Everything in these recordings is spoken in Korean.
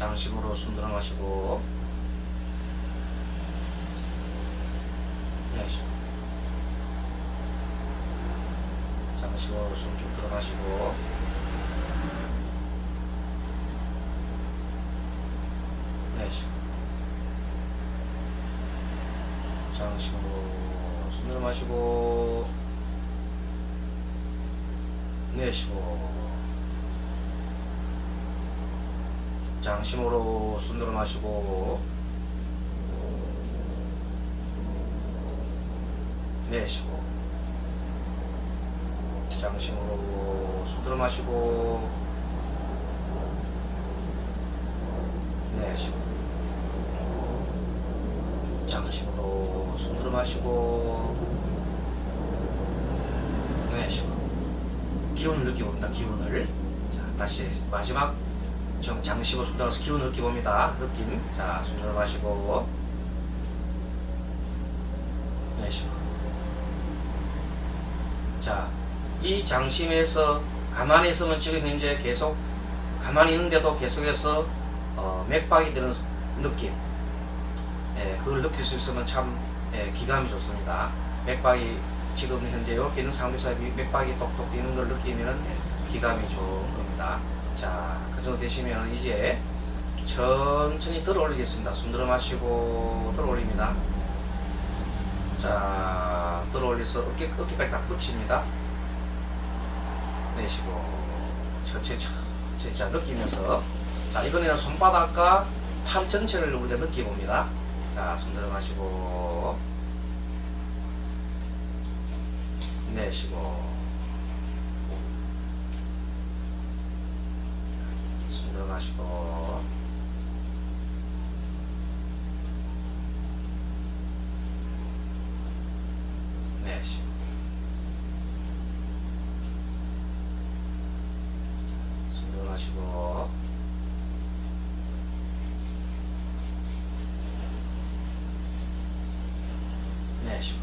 장심으로 숨 들어 마시고. 내쉬고 장심으로 숨쭉 들어 마시고. 내쉬고 장심으로 숨 들어 마시고. 내쉬고 장심으로 숨 들어마시고 내쉬고 장심으로 숨 들어마시고 내쉬고 장심으로 숨 들어마시고 내쉬고. 기운을 느껴봅니다 기운을. 자 다시 마지막 좀 장시고 숨 들어서 기운을 느껴봅니다. 느낌. 자숨 들어마시고. 내쉬고. 자, 이 장심에서 가만히 있으면 지금 현재 계속 가만히 있는데도 계속해서 어, 맥박이 드는 느낌, 예, 그걸 느낄 수 있으면 참 예, 기감이 좋습니다. 맥박이 지금 현재 있는 상태에서 맥박이 똑똑 뛰는 걸 느끼면 기감이 좋은 겁니다. 자, 그 정도 되시면 이제 천천히 들어 올리겠습니다. 숨 들어 마시고 들어 올립니다. 자, 들어 올려서 어깨, 어깨까지 딱 붙입니다. 내쉬고, 천천히, 천천히, 자, 느끼면서. 자, 이번에는 손바닥과 팔 전체를 우리가 느껴봅니다. 자, 손 들어 마시고, 내쉬고, 마시고, 내쉬고. 숨 들어 마시고, 내쉬고.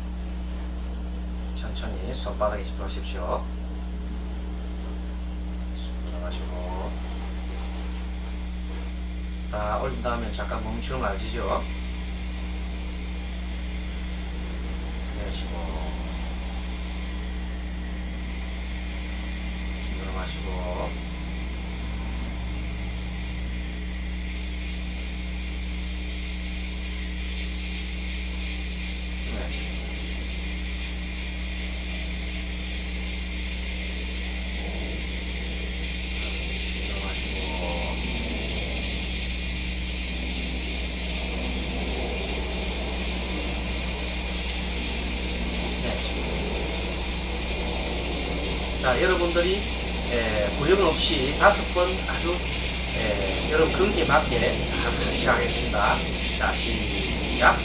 천천히 손바닥에 집중하십시오. 숨 들어 마시고. 다 올린 다음에 잠깐 멈추는 거 아시죠? 내쉬고 숨 들어 마시고 내쉬고 자, 여러분들이 에, 부영 없이 다섯 번 아주 에, 여러분 근기에 맞게 자, 한번 시작하겠습니다. 자, 시작.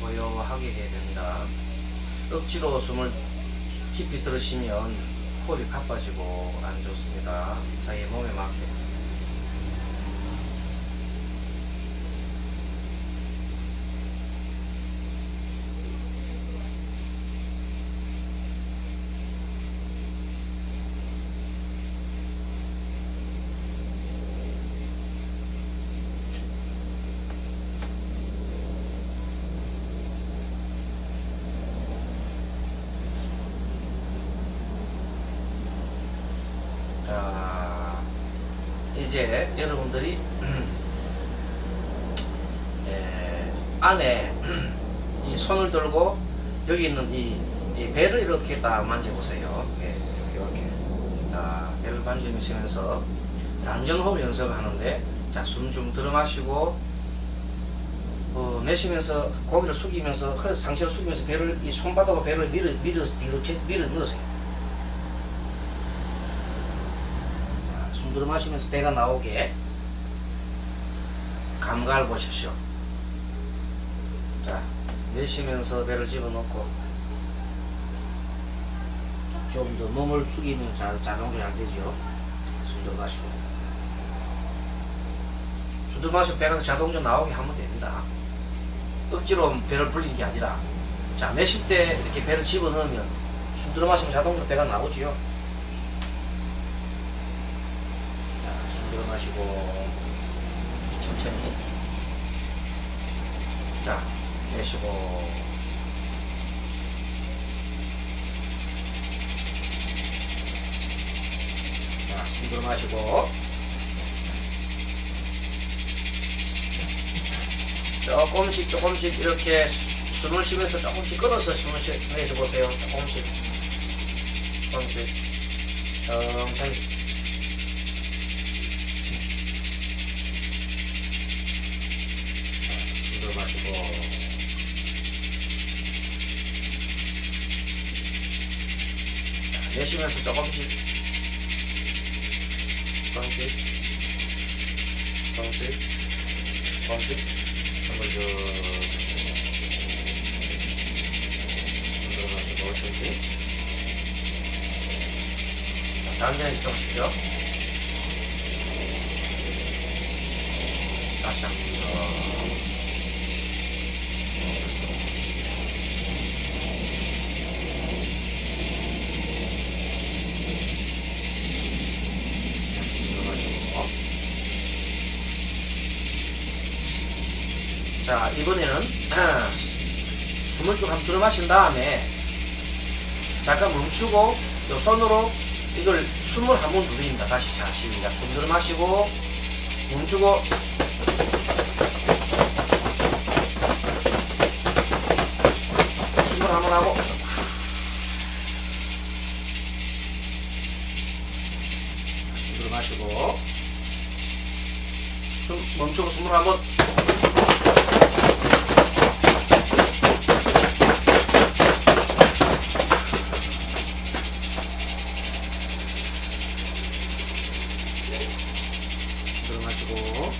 고요 하게 해야 됩니다. 억지로 숨을 깊이 들으시면 호흡이 가빠지고 안 좋습니다. 자기 몸에 맞게. 이제 여러분들이 에, 안에 이 손을 들고 여기 있는 이, 이 배를 이렇게 딱 만져보세요. 예, 이렇게, 딱 배를 만지면서 단전호흡 연습을 하는데 자 숨 좀 들어 마시고 어, 내쉬면서 고개를 숙이면서 허- 상체를 숙이면서 배를 이 손바닥으로 배를 밀어 밀어 뒤로 제- 밀어 넣으세요. 마시면서 배가 나오게 감각을 보십시오. 자, 내쉬면서 배를 집어넣고 좀 더 몸을 숙이면 자, 자동적으로 안 되죠. 숨 들어 마시고 숨 들어 마시고 배가 자동적으로 나오게 하면 됩니다. 억지로 배를 불리는 게 아니라 자 내쉴 때 이렇게 배를 집어넣으면 숨 들어 마시면 자동적으로 배가 나오지요. 자, 숨 들어 마시고 천천히. 자 내쉬고. 자, 숨 들어 마시고. 조금씩 조금씩 이렇게 수- 숨을 쉬면서 조금씩 끊어서 숨을 쉬, 내쉬 보세요. 조금씩. 조금씩. 천천히 자, 숨 들어 마시고 자, 내쉬면서 조금씩 조금씩 조금씩 조금씩 숨을 쭉 숨 들어마시고 천천히 자, 다음 전에 집중하십시오 다시 한 번. 더. 숨 들어마시고 자 이번에는 숨을 쭉 한번 들어 마신 다음에 잠깐 멈추고 요 손으로 이걸 숨을 한 번 누립니다. 다시 자 시작. 숨 들어 마시고 멈추고 숨을 한 번 하고 숨 들어 마시고 숨 멈추고 숨을 한번 들어마시고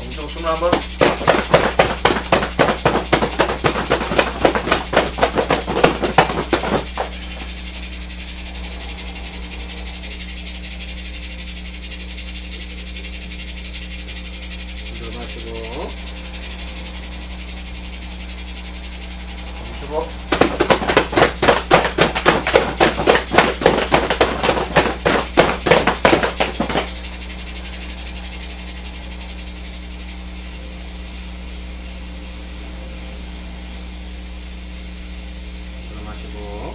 엄청 숨을 한번 숨 들어마시고 멈추고 들어마시고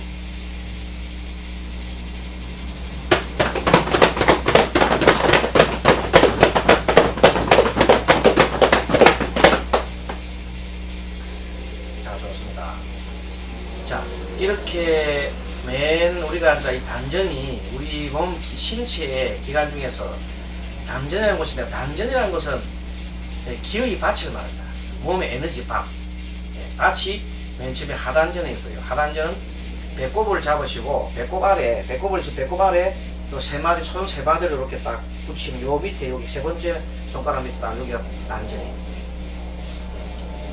자 좋습니다. 자 이렇게 맨 우리가 이제 이 우리 몸 기- 신체의 기관 중에서 단전이라는 것인데 단전이라는 것은 예, 기의 밭을 말한다. 몸의 에너지 밭. 예, 밭이 맨 처음에 하단전에 있어요. 하단전은 배꼽을 잡으시고 배꼽 아래 배꼽을 지 배꼽 아래 또세 마디 손 세 마디를 이렇게 딱 붙이면 요 밑에 여기 세 번째 손가락 밑에 딱 여기가 단전이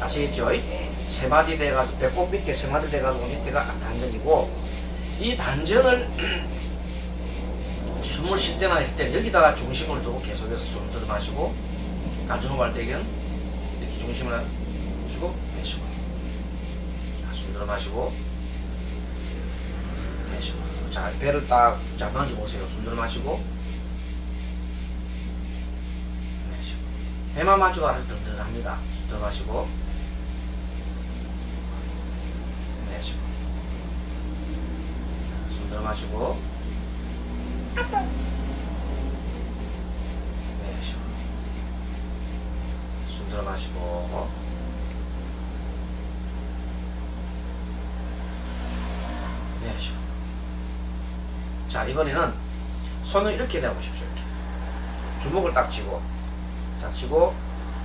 아시겠죠? 세 마디 돼가지고 배꼽 밑에 세 마디 돼가지고 밑에가 단전이고 이 단전을 숨을 쉴 때나 있을 때 여기다가 중심을 두고 계속해서 숨 들어 마시고 단전호흡 할 때는 이렇게 중심을 주고 내쉬고. 자, 숨 들어 마시고 내쉬고. 자 배를 딱자 만져 보세요. 숨 들어 마시고 내쉬고. 배만 만져도 아주 든든합니다. 숨 들어 마시고 내쉬고. 숨 들어 마시고 내쉬고 숨 들어 마시고. 내쉬고 자 이번에는 손을 이렇게 내보십시오 이렇게. 주먹을 딱 쥐고. 자 쥐고.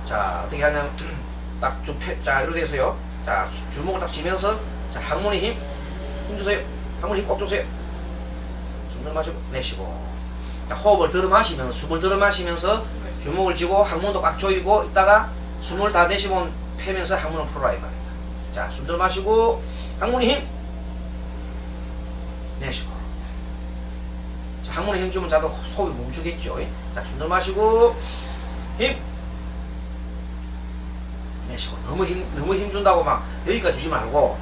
자 어떻게 하냐면 딱좀자 이렇게 되세요. 자 주- 주먹을 딱 쥐면서 자 항문에 힘 힘 주세요. 항문에 힘꽉 주세요 숨 들어 마시고 내쉬고 자, 호흡을 들어 마시면서 숨을 들어 마시면서 주먹을 쥐고 항문도 꽉 조이고 있다가 숨을 다 내쉬고 패면서 항문을 풀어라 이 말입니다. 자 숨 들어 마시고 항문에 힘 내쉬고. 자, 항문에 힘 주면 자도 호흡이 멈추겠죠. 자 숨 들어 마시고 힘 내쉬고. 너무 힘 너무 힘 준다고 막 여기까지 주지 말고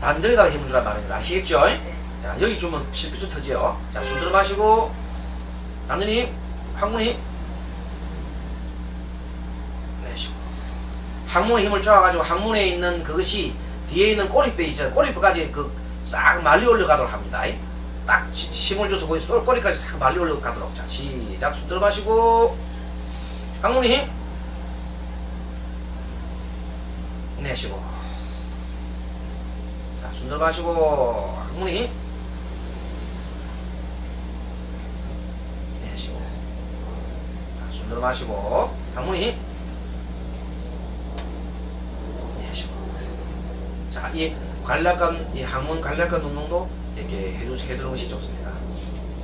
단전에다가 힘을 주란 말입니다. 아시겠죠? 자 여기 주면 실핏줄 터지요? 자 숨 들어 마시고. 항문에 힘 내쉬고. 항문에 힘을 쪼아가지고 항문에 있는 그것이 뒤에 있는 꼬리뼈 있죠 꼬리뼈까지 그 싹 말리 올려가도록 합니다. 딱 시- 힘을 줘서 거기 쏠- 꼬리까지 싹 말리 올려가도록. 자 시작. 숨 들어 마시고. 항문에 힘. 내쉬고. 자, 숨 들어 마시고. 항문에 힘 내쉬고 자, 숨 들어 마시고 항문에 힘 내쉬고 자, 이 항문 관략근 운동도 이렇게 해주, 해두는 것이 좋습니다.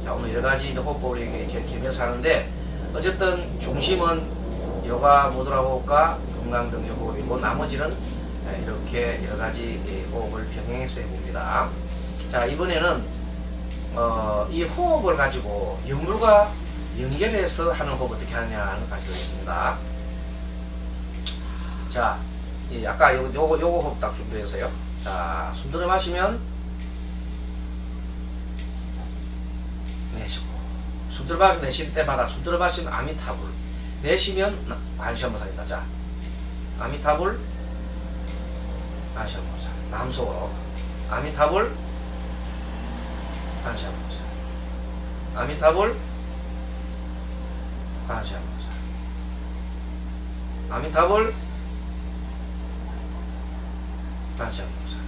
자, 오늘 여러 가지 호흡법을 이렇게 개- 개면서 하는데, 어쨌든 중심은 요가 무드라 호흡과 금강등 호흡이고, 나머지는 예, 이렇게 여러 가지 이 호흡을 병행해서 해봅니다. 자, 이번에는, 어, 이 호흡을 가지고 연물과 연결해서 하는 호흡 어떻게 하느냐 하는 걸 가르쳐드리겠습니다. 자, 이 아까 요거, 요거, 요거 호흡 딱 준비해서요. 자, 숨 들어 마시면 내쉬고 숨 들어 마시고 내쉴 때마다 숨 들어 마시면 아미타불 내쉬면 관시험보살입니다. 자, 아미타불 관시험보살 마음속으로 아미타불 관시험보살 아미타불 관시험보살 아미타불 관시험보살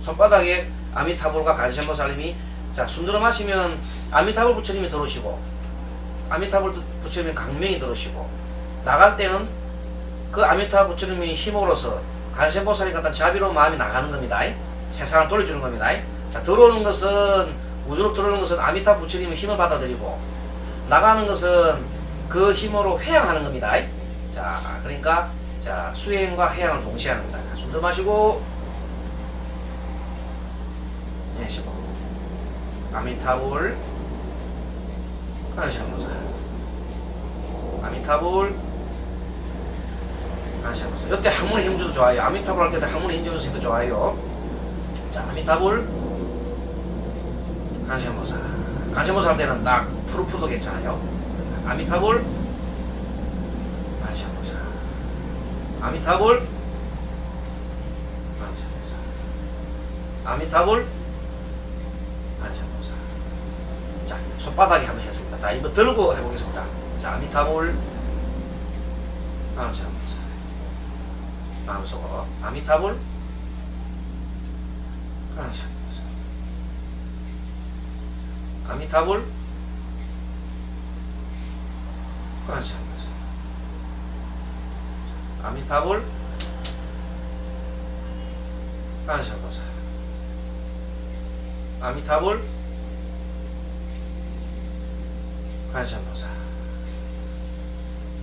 손바닥에 아미타불과 관시험보살님이 자, 숨 들어 마시면 아미타불 부처님이 들어오시고 아미타불 부처님이 강명이 들어오시고 나갈 때는 그 아미타 부처님의 힘으로서 관세보살이 갖다 자비로운 마음이 나가는 겁니다. 세상을 돌려주는 겁니다. 자, 들어오는 것은 우주로 들어오는 것은 아미타 부처님의 힘을 받아들이고 나가는 것은 그 힘으로 회양하는 겁니다. 자, 그러니까 자 수행과 회양을 동시에 하는 겁니다. 자, 숨들 마시고. 내쉬고 아미타불. 간시하면서 아미타불. 간시하면서 이때 항문에 힘줘도 좋아요. 아미타불 할 때도 항문에 힘줘서 해도 좋아요. 자 아미타불. 간시하면서 간시하면서 할 때는 딱 푸르푸르도 괜찮아요 간시하면서 아미타불 간시하면서 아미타불 간시하면서 자, 손바닥에 한번 했습니다. 자, 이거 들고 해보겠습니다. 자, 아미타불 간시하면서 마음속으로. 아미타불 간시하면서 아미타불 간시하면서 아미타불 간시하면서 아미타불 관심보사.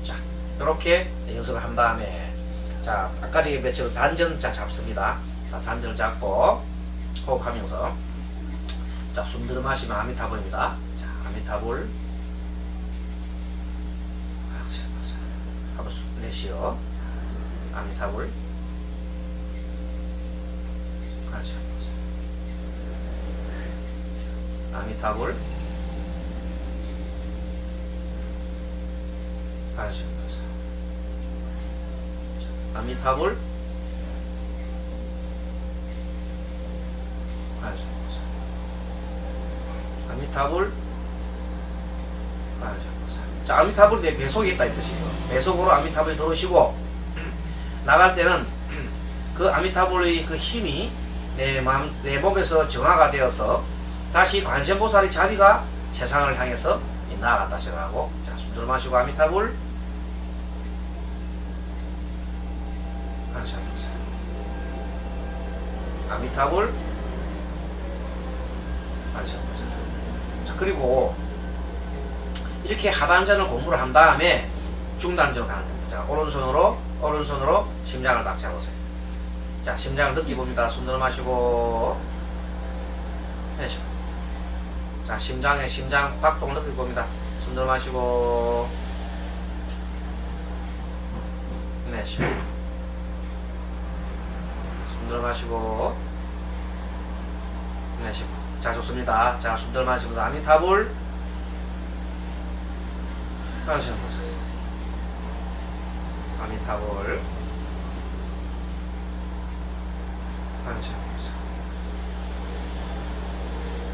자, 이렇게 연습을 한 다음에 자, 아까 전에 며칠 단전 자 잡습니다. 자, 단전을 잡고 호흡하면서 자, 숨 들어 마시면 아미타불입니다. 자, 아미타불. 숨 내쉬어. 아미타불. 아미타불. 아미타불. 아미타불. 아미타불. 자, 아미타불이 내 배속이 있다 이 뜻이에요. 배속으로 아미타불이 들어오시고 나갈 때는 그 아미타불의 그 힘이 내 마음, 내 몸에서 정화가 되어서 다시 관세음보살의 자비가 세상을 향해서 나아갔다 생각하고 자, 숨 들어 마시고 아미타불. 한참보살 아미타불. 한참보살 자, 그리고 이렇게 하단전을 공부를 한 다음에 중단전 가는 겁니다. 자, 오른손으로 오른손으로 심장을 딱 잡으세요. 자, 심장을 느껴봅니다. 숨 들어 마시고 내쉬고. 자, 심장에 심장 박동을 느낄 겁니다. 숨 들어 마시고 내쉬고. 숨 들어 마시고 내쉬고. 자, 좋습니다. 자, 숨 들어 마시면서 아미타불 하시는 거죠. 아미타불 하시는 거죠.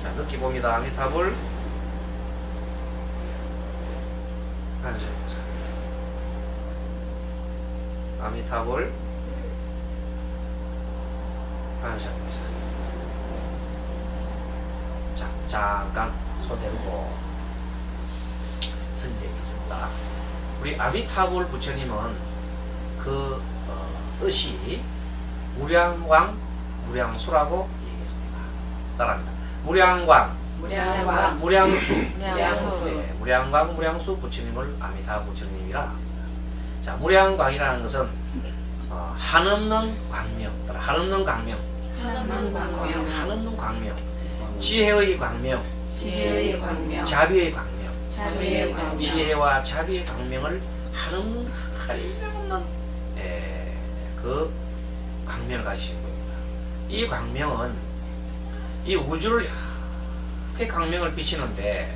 자, 느끼 봅니다. 아미타불 하시는 거죠. 아미타불 하시는 거죠. 자, 잠깐 손 대고 선생님이 있습니다. 우리 아미타불 부처님은 그 어, 뜻이 무량왕, 무량수라고 얘기했습니다. 따라합니다. 무량왕, 무량왕 무량수, 무량수 네, 무량광, 무량수 부처님을 아미타 부처님이라. 자, 무량광이라는 것은 어, 한없는 광명, 따라 한없는 광명, 하나만 광명 한없는 광명, 지혜의 광명, 지혜의 광명 자비의 광명. 자비의 광명 지혜와 자비의 광명을 한없는 한없는 에, 그 광명을 가지신 겁니다. 이 광명은 이 우주를 이렇게 광명을 비치는데